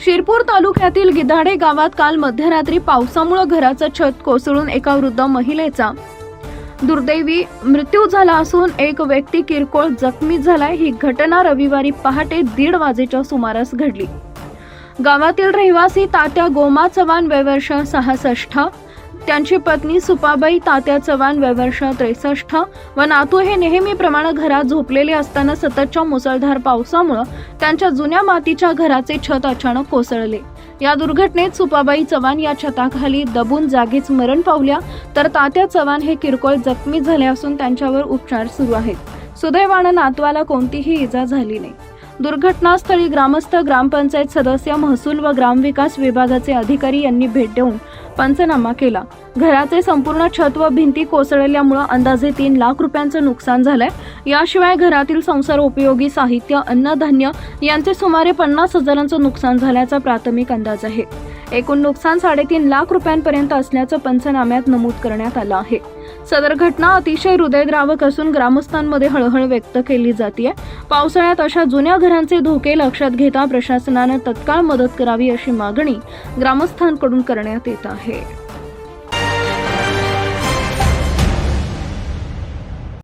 शिरपूर तालुक्यातील गिधाडे गावात काल मध्यरात्री पावसामुळे घराचं छत कोसळून एका वृद्ध महिलेचा दुर्दैवी मृत्यू झाला असून एक व्यक्ती किरकोळ जखमी झालाय. ही घटना रविवारी पहाटे दीड वाजेच्या सुमारास घडली. गावातील रहिवासी तात्या गोमा चव्हाण वयवर्ष सहासष्ट त्यांची पत्नी सुपाबाई तात्या चव्हाण वयवर्ष त्रेसष्ट. व नातू हे नेहमीप्रमाणे घरात झोपलेले असताना सततच्या मुसळधार पावसामुळे त्यांच्या जुन्या मातीच्या घराचे छत अचानक कोसळले. या दुर्घटनेत सुपाबाई चव्हाण या छताखाली दबून जागीच मरण पावल्या. तर तात्या चव्हाण हे किरकोळ जखमी झाले असून त्यांच्यावर उपचार सुरू आहेत. सुदैवानं नातवाला कोणतीही इजा झाली नाही. दुर्घटनास्थळी ग्रामस्थ ग्रामपंचायत सदस्य महसूल व ग्रामविकास विभागाचे अधिकारी यांनी भेट देऊन पंचनामा केला. घराचे संपूर्ण छत व भिंती कोसळल्यामुळे अंदाजे तीन लाख रुपयांचं नुकसान झालंय. याशिवाय घरातील संसार उपयोगी साहित्य अन्नधान्य यांचे सुमारे पन्नास हजारांचं नुकसान झाल्याचा प्राथमिक अंदाज आहे. एकूण नुकसान साडेतीन लाख रुपयांपर्यंत असल्याचं पंचनाम्यात नमूद करण्यात आलं आहे. सदर घटना अतिशय हृदयद्रावक असून ग्रामस्थांमध्ये हळहळ व्यक्त केली जाते पावसाळ्यात अशा जुन्या घरांचे धोके लक्षात घेता प्रशासनानं तत्काळ मदत करावी अशी मागणी ग्रामस्थांकडून करण्यात येत आहे.